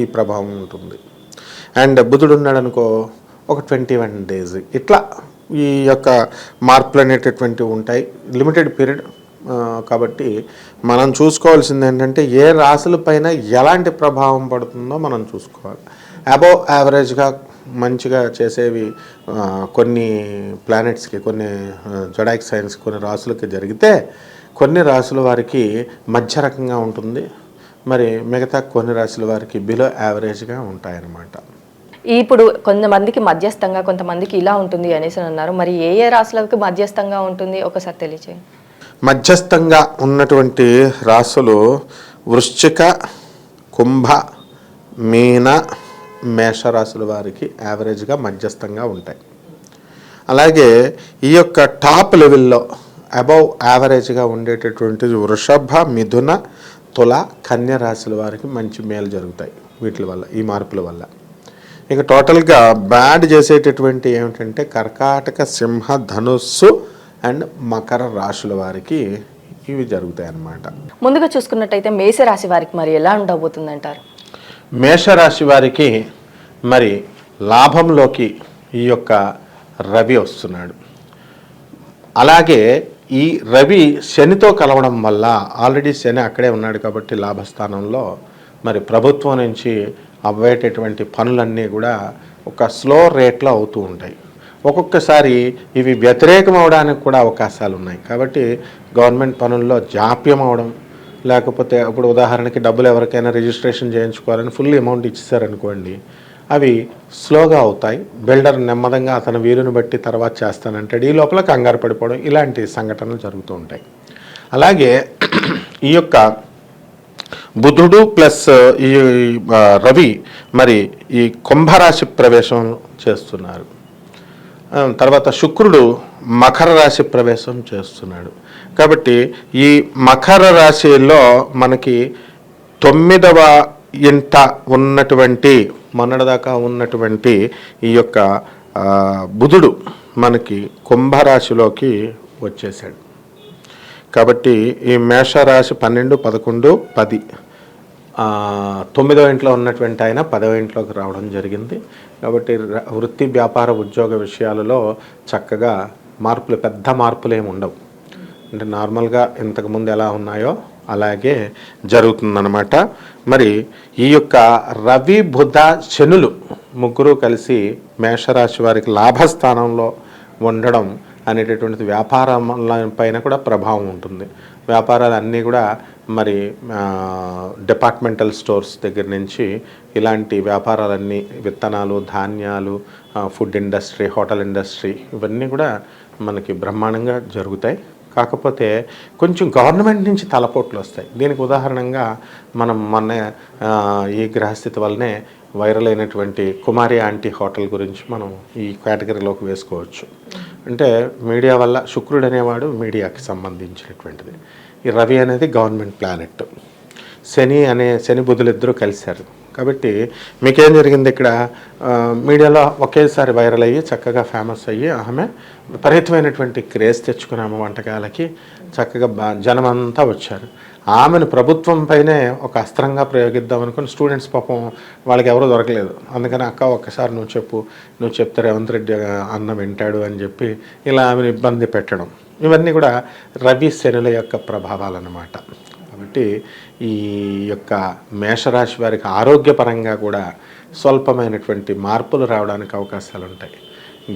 ఈ ప్రభావం ఉంటుంది. అండ్ బుధుడు ఉన్నాడు అనుకో ఒక ట్వంటీ వన్ డేస్. ఇట్లా ఈ యొక్క మార్పులు అనేటటువంటివి ఉంటాయి. లిమిటెడ్ పీరియడ్ కాబట్టి మనం చూసుకోవాల్సింది ఏంటంటే ఏ రాశుల పైన ఎలాంటి ప్రభావం పడుతుందో మనం చూసుకోవాలి. అబోవ్ యావరేజ్గా మంచిగా చేసేవి కొన్ని ప్లానెట్స్కి కొన్ని జొడాక్ సైన్స్ కొన్ని రాసులకి జరిగితే కొన్ని రాసుల వారికి మధ్య రకంగా ఉంటుంది. మరి మిగతా కొన్ని రాశుల వారికి బిలో యావరేజ్గా ఉంటాయన్నమాట. ఇప్పుడు కొంతమందికి మధ్యస్థంగా కొంతమందికి ఇలా ఉంటుంది అనేసి అన్నారు. మరి ఏ ఏ రాశులకు మధ్యస్థంగా ఉంటుంది? ఒకసారి తెలియచేయండి. మధ్యస్థంగా ఉన్నటువంటి రాసులు వృశ్చిక కుంభ మీన మేషరాశుల వారికి యావరేజ్గా మధ్యస్థంగా ఉంటాయి. అలాగే ఈ యొక్క టాప్ లెవెల్లో అబౌవ్ యావరేజ్గా ఉండేటటువంటి వృషభ మిథున తుల కన్య రాశుల వారికి మంచి మేలు జరుగుతాయి వీటి వల్ల ఈ మార్పుల వల్ల. ఇక టోటల్గా బ్యాడ్ చేసేటటువంటి ఏమిటంటే కర్కాటక సింహ ధనుస్సు అండ్ మకర రాశుల వారికి ఇవి జరుగుతాయి అన్నమాట ముందుగా చూసుకున్నట్టయితే మేషరాశి వారికి మరి ఎలా ఉండబోతుంది అంటారు మేషరాశి వారికి మరి లాభంలోకి ఈ యొక్క రవి వస్తున్నాడు. అలాగే ఈ రవి శనితో కలవడం వల్ల ఆల్రెడీ శని అక్కడే ఉన్నాడు కాబట్టి లాభస్థానంలో మరి ప్రభుత్వం నుంచి అవ్వేటటువంటి పనులన్నీ కూడా ఒక స్లో రేట్లో అవుతూ ఉంటాయి. ఒక్కొక్కసారి ఇవి వ్యతిరేకం అవడానికి కూడా అవకాశాలు ఉన్నాయి. కాబట్టి గవర్నమెంట్ పనుల్లో జాప్యం అవడం లేకపోతే ఇప్పుడు ఉదాహరణకి డబ్బులు ఎవరికైనా రిజిస్ట్రేషన్ చేయించుకోవాలని ఫుల్ అమౌంట్ ఇచ్చేసారనుకోండి అవి స్లోగా అవుతాయి. బిల్డర్ నెమ్మదంగా అతని వీరుని బట్టి తర్వాత చేస్తానంటాడు. ఈ లోపల కంగారు పడిపోవడం ఇలాంటి సంఘటనలు జరుగుతూ ఉంటాయి. అలాగే ఈ యొక్క బుధుడు ప్లస్ ఈ రవి మరి ఈ కుంభరాశి ప్రవేశం చేస్తున్నారు. తర్వాత శుక్రుడు మకర రాశి ప్రవేశం చేస్తున్నాడు. కాబట్టి ఈ మకర రాశిలో మనకి తొమ్మిదవ ఇంట ఉన్నటువంటి మొన్నటిదాకా ఉన్నటువంటి ఈ యొక్క బుధుడు మనకి కుంభరాశిలోకి వచ్చేసాడు కాబట్టి ఈ మేషరాశి పన్నెండు పదకొండు పది తొమ్మిదవ తొమ్మిదో ఇంట్లో ఉన్నటువంటి ఆయన పదవ ఇంట్లోకి రావడం జరిగింది. కాబట్టి వృత్తి వ్యాపార ఉద్యోగ విషయాలలో చక్కగా మార్పులు పెద్ద మార్పులు ఏమి ఉండవు. అంటే నార్మల్గా ఇంతకుముందు ఎలా ఉన్నాయో అలాగే జరుగుతుందన్నమాట. మరి ఈ యొక్క రవి బుధ శనులు ముగ్గురు కలిసి మేషరాశి వారికి లాభస్థానంలో ఉండడం అనేటటువంటిది వ్యాపారం పైన కూడా ప్రభావం ఉంటుంది. వ్యాపారాలు అన్నీ కూడా మరి డిపార్ట్మెంటల్ స్టోర్స్ దగ్గర నుంచి ఇలాంటి వ్యాపారాలన్నీ విత్తనాలు ధాన్యాలు ఫుడ్ ఇండస్ట్రీ హోటల్ ఇండస్ట్రీ ఇవన్నీ కూడా మనకి బ్రహ్మాండంగా జరుగుతాయి. కాకపోతే కొంచెం గవర్నమెంట్ నుంచి తలపోట్లు వస్తాయి. దీనికి ఉదాహరణగా మనం మొన్న ఈ గ్రహస్థితి వల్లనే వైరల్ అయినటువంటి కుమారి ఆంటీ హోటల్ గురించి మనం ఈ కేటగిరీలోకి వేసుకోవచ్చు. అంటే మీడియా వల్ల శుక్రుడు అనేవాడు మీడియాకి సంబంధించినటువంటిది. ఈ రవి అనేది గవర్నమెంట్ ప్లానెట్. శని అనే శని బుధులు ఇద్దరు కలిశారు. కాబట్టి మీకేం జరిగింది ఇక్కడ? మీడియాలో ఒకేసారి వైరల్ అయ్యి చక్కగా ఫేమస్ అయ్యి ఆమె విపరీతమైనటువంటి క్రేజ్ తెచ్చుకున్నాము వంటకాలకి. చక్కగా బా- జనమంతా వచ్చారు. ఆమెను ప్రభుత్వం పైనే ఒక అస్త్రంగా ప్రయోగిద్దాం అనుకుని స్టూడెంట్స్ పాపం వాళ్ళకి ఎవరూ దొరకలేదు. అందుకని అక్క ఒక్కసారి నువ్వు చెప్పు నువ్వు చెప్తే రేవంత్ రెడ్డి అన్న వింటాడు అని చెప్పి ఇలా ఆమెను ఇబ్బంది పెట్టడం. ఇవన్నీ కూడా రవి శనుల యొక్క ప్రభావాలన్నమాట. కాబట్టి ఈ యొక్క మేషరాశి వారికి ఆరోగ్యపరంగా కూడా స్వల్పమైనటువంటి మార్పులు రావడానికి అవకాశాలు ఉంటాయి.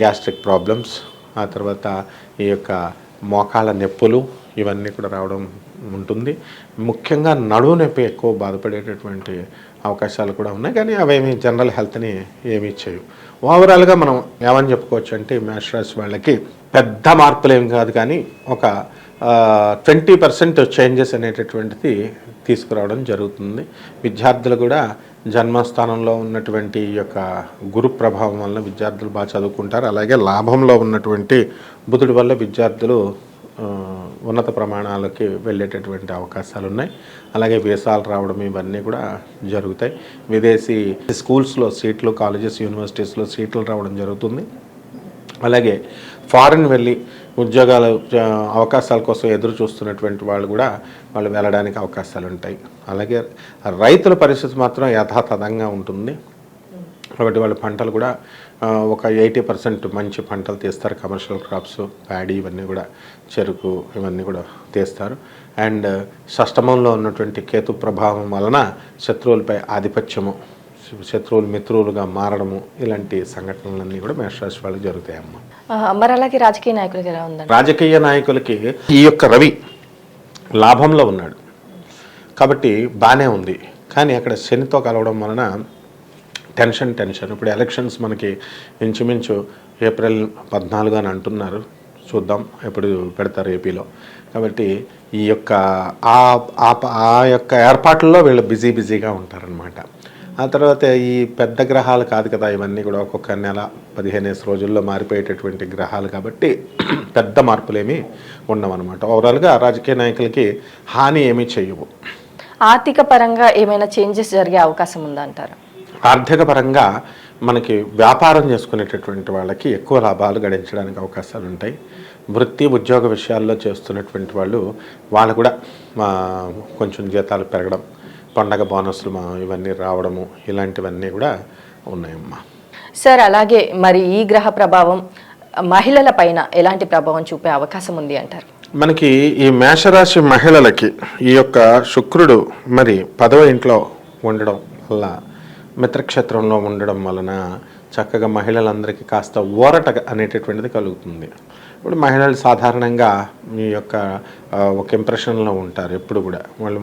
గ్యాస్ట్రిక్ ప్రాబ్లమ్స్ ఆ తర్వాత ఈ యొక్క మోకాల నొప్పులు ఇవన్నీ కూడా రావడం ఉంటుంది. ముఖ్యంగా నడువు నొప్పి ఎక్కువ బాధపడేటటువంటి అవకాశాలు కూడా ఉన్నాయి. కానీ అవేమి జనరల్ హెల్త్ని ఏమీ చేయవు. ఓవరాల్గా మనం ఏమని చెప్పుకోవచ్చు అంటే మేషరాశి వాళ్ళకి పెద్ద మార్పులు ఏం కాదు కానీ ఒక ట్వంటీ పర్సెంట్ చేంజెస్ అనేటటువంటిది తీసుకురావడం జరుగుతుంది. విద్యార్థులు కూడా జన్మస్థానంలో ఉన్నటువంటి యొక్క గురు ప్రభావం వల్ల విద్యార్థులు బాగా చదువుకుంటారు. అలాగే లాభంలో ఉన్నటువంటి బుధుడి వల్ల విద్యార్థులు ఉన్నత ప్రమాణాలకి వెళ్ళేటటువంటి అవకాశాలు ఉన్నాయి అలాగే వీసాలు రావడం ఇవన్నీ కూడా జరుగుతాయి. విదేశీ స్కూల్స్లో సీట్లు కాలేజెస్ యూనివర్సిటీస్లో సీట్లు రావడం జరుగుతుంది. అలాగే ఫారిన్ వెళ్ళి ఉద్యోగాల అవకాశాల కోసం ఎదురు చూస్తున్నటువంటి వాళ్ళు కూడా వాళ్ళు వెళ్ళడానికి అవకాశాలు ఉంటాయి. అలాగే రైతుల పరిస్థితి మాత్రం యథాతథంగా ఉంటుంది. కాబట్టి వాళ్ళ పంటలు కూడా ఒక ఎయిటీ పర్సెంట్ మంచి పంటలు తీస్తారు. కమర్షియల్ క్రాప్స్ ప్యాడీ ఇవన్నీ కూడా చెరుకు ఇవన్నీ కూడా తీస్తారు. అండ్ షష్టమంలో ఉన్నటువంటి కేతు ప్రభావం వలన శత్రువులపై ఆధిపత్యము శత్రువులు మిత్రువులుగా మారడము ఇలాంటి సంఘటనలన్నీ కూడా మేషరాశి వాళ్ళకి జరుగుతాయమ్మా. మరి అలాగే రాజకీయ నాయకులకి ఎలా ఉందండి? రాజకీయ నాయకులకి ఈ యొక్క రవి లాభంలో ఉన్నాడు. కాబట్టి బాగానే ఉంది. కానీ అక్కడ శనితో కలవడం వలన టెన్షన్ టెన్షన్. ఇప్పుడు ఎలక్షన్స్ మనకి ఇంచుమించు ఏప్రిల్ పద్నాలుగు అని అంటున్నారు. చూద్దాం ఎప్పుడు పెడతారు ఏపీలో. కాబట్టి ఈ యొక్క ఆ యొక్క ఏర్పాట్లలో వీళ్ళు బిజీ బిజీగా ఉంటారనమాట ఆ తర్వాత ఈ పెద్ద గ్రహాలు కాదు కదా ఇవన్నీ కూడా ఒక్కొక్క నెల పదిహేనేసి రోజుల్లో మారిపోయేటటువంటి గ్రహాలు కాబట్టి పెద్ద మార్పులేమీ ఉండవన్నమాట. ఓవరాల్గా రాజకీయ నాయకులకి హాని ఏమీ చేయవు. ఆర్థిక పరంగా ఏమైనా చేంజెస్ జరిగే అవకాశం ఉందా అంటారు ఆర్థిక పరంగా మనకి వ్యాపారం చేసుకునేటటువంటి వాళ్ళకి ఎక్కువ లాభాలు గడించడానికి అవకాశాలు ఉంటాయి. వృత్తి ఉద్యోగ విషయాల్లో చేస్తున్నటువంటి వాళ్ళు వాళ్ళు కూడా మా కొంచెం జీతాలు పెరగడం పండగ బోనస్లు మా ఇవన్నీ రావడము ఇలాంటివన్నీ కూడా ఉన్నాయమ్మా. సార్ అలాగే మరి ఈ గ్రహ ప్రభావం మహిళల పైన ఎలాంటి ప్రభావం చూపే అవకాశం ఉంది అంటారు? మనకి ఈ మేషరాశి మహిళలకి ఈ యొక్క శుక్రుడు మరి పదవ ఇంట్లో ఉండడం వల్ల మిత్రక్షేత్రంలో ఉండడం వలన చక్కగా మహిళలందరికీ కాస్త ఊరట అనేటటువంటిది కలుగుతుంది. ఇప్పుడు మహిళలు సాధారణంగా మీ యొక్క ఒక ఇంప్రెషన్లో ఉంటారు ఎప్పుడు కూడా. వాళ్ళు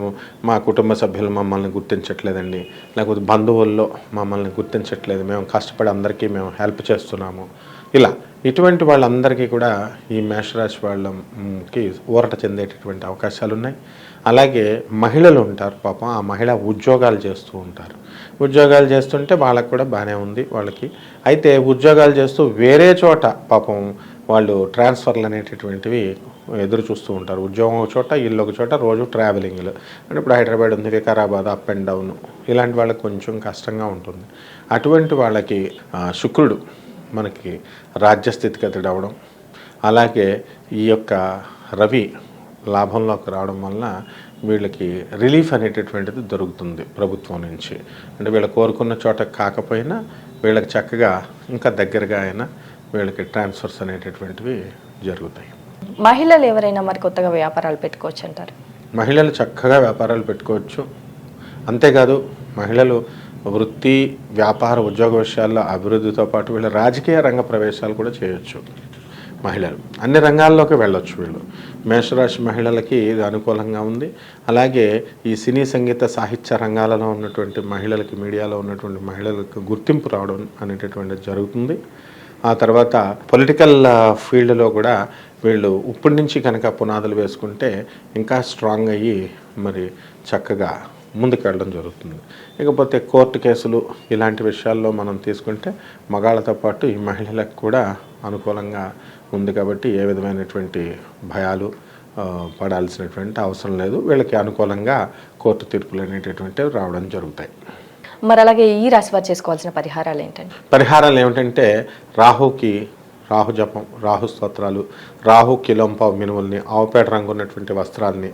మా కుటుంబ సభ్యులు మమ్మల్ని గుర్తించట్లేదండి. లేకపోతే బంధువుల్లో మమ్మల్ని గుర్తించట్లేదు. మేము కష్టపడి అందరికీ మేము హెల్ప్ చేస్తున్నాము. ఇలా ఇటువంటి వాళ్ళందరికీ కూడా ఈ మేషరాశి వాళ్ళకి ఊరట చెందేటటువంటి అవకాశాలు ఉన్నాయి అలాగే మహిళలు ఉంటారు పాపం ఆ మహిళ ఉద్యోగాలు చేస్తూ ఉంటారు. ఉద్యోగాలు చేస్తుంటే వాళ్ళకి కూడా బాగానే ఉంది వాళ్ళకి. అయితే ఉద్యోగాలు చేస్తూ వేరే చోట పాపం వాళ్ళు ట్రాన్స్ఫర్లు అనేటటువంటివి ఎదురు చూస్తూ ఉంటారు. ఉద్యోగం ఒక చోట ఇల్లు ఒక చోట రోజు ట్రావెలింగ్లు. అంటే ఇప్పుడు హైదరాబాద్ ఉంది వికారాబాద్ అప్ అండ్ డౌన్. ఇలాంటి వాళ్ళకి కొంచెం కష్టంగా ఉంటుంది. అటువంటి వాళ్ళకి శుక్రుడు మనకి రాజ్యస్థితిగతుడు అవడం అలాగే ఈ యొక్క రవి లాభంలోకి రావడం వలన వీళ్ళకి రిలీఫ్ అనేటటువంటిది దొరుకుతుంది ప్రభుత్వం నుంచి. అంటే వీళ్ళు కోరుకున్న చోట కాకపోయినా వీళ్ళకి చక్కగా ఇంకా దగ్గరగా అయినా వీళ్ళకి ట్రాన్స్ఫర్స్ అనేటటువంటివి జరుగుతాయి. మహిళలు ఎవరైనా మరి కొత్తగా వ్యాపారాలు పెట్టుకోవచ్చు అంటారు మహిళలు చక్కగా వ్యాపారాలు పెట్టుకోవచ్చు. అంతేకాదు మహిళలు వృత్తి వ్యాపార ఉద్యోగ విషయాల్లో అభివృద్ధితో పాటు వీళ్ళ రాజకీయ రంగ ప్రవేశాలు కూడా చేయొచ్చు మహిళలు. అన్ని రంగాల్లోకి వెళ్ళొచ్చు వీళ్ళు. మేషరాశి మహిళలకి ఇది అనుకూలంగా ఉంది. అలాగే ఈ సినీ సంగీత సాహిత్య రంగాలలో ఉన్నటువంటి మహిళలకి మీడియాలో ఉన్నటువంటి మహిళలకు గుర్తింపు రావడం అనేటటువంటిది జరుగుతుంది. ఆ తర్వాత పొలిటికల్ ఫీల్డ్లో కూడా వీళ్ళు ఇప్పటి నుంచి కనుక పునాదులు వేసుకుంటే ఇంకా స్ట్రాంగ్ అయ్యి మరి చక్కగా ముందుకు వెళ్ళడం జరుగుతుంది. ఇకపోతే కోర్టు కేసులు ఇలాంటి విషయాల్లో మనం తీసుకుంటే మగాళ్ళతో పాటు ఈ మహిళలకు కూడా అనుకూలంగా ఉంది కాబట్టి ఏ విధమైనటువంటి భయాలు పడాల్సినటువంటి అవసరం లేదు. వీళ్ళకి అనుకూలంగా కోర్టు తీర్పులు అనేటటువంటివి రావడం జరుగుతాయి. మరి అలాగే ఈ రాశి వారు చేసుకోవాల్సిన పరిహారాలు ఏంటండి? పరిహారాలు ఏమిటంటే రాహుకి రాహు జపం రాహు స్తోత్రాలు రాహు కిలోంపావు మినుముల్ని ఆవుపేట రంగు ఉన్నటువంటి వస్త్రాల్ని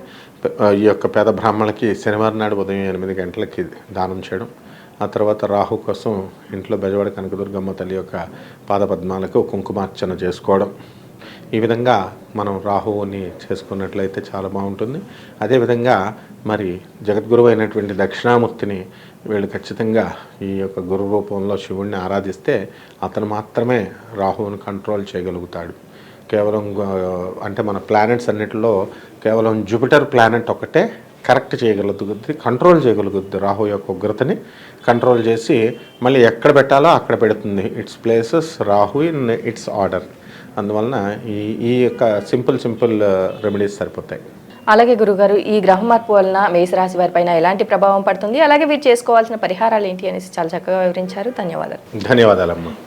ఈ యొక్క పేద బ్రాహ్మణులకి శనివారం నాడు ఉదయం ఎనిమిది గంటలకి దానం చేయడం. ఆ తర్వాత రాహు కోసం ఇంట్లో బెజవాడ కనకదుర్గమ్మ తల్లి యొక్క పాదపద్మాలకు కుంకుమార్చన చేసుకోవడం. ఈ విధంగా మనం రాహువుని చేసుకున్నట్లయితే చాలా బాగుంటుంది. అదేవిధంగా మరి జగద్గురువు అయినటువంటి దక్షిణామూర్తిని వీళ్ళు ఖచ్చితంగా ఈ యొక్క గురు రూపంలో శివుణ్ణి ఆరాధిస్తే అతను మాత్రమే రాహువుని కంట్రోల్ చేయగలుగుతాడు. కేవలం అంటే మన ప్లానెట్స్ అన్నిటిలో కేవలం జూపిటర్ ప్లానెట్ ఒకటే కరెక్ట్ చేయగలుగుతుంది కంట్రోల్ చేయగలుగుతుంది రాహు యొక్క ఉగ్రతని కంట్రోల్ చేసి మళ్ళీ ఎక్కడ పెట్టాలో అక్కడ పెడుతుంది. It's places Rahu in its order అందువలన ఈ ఈ యొక్క సింపుల్ సింపుల్ రెమెడీస్ సరిపోతాయి. అలాగే గురుగారు ఈ గ్రహ మార్పు వలన మేషరాశి వారిపైన ఎలాంటి ప్రభావం పడుతుంది? అలాగే వీరు చేసుకోవాల్సిన పరిహారాలు ఏంటి అనేసి చాలా చక్కగా వివరించారు. ధన్యవాదాలు. ధన్యవాదాలమ్మా.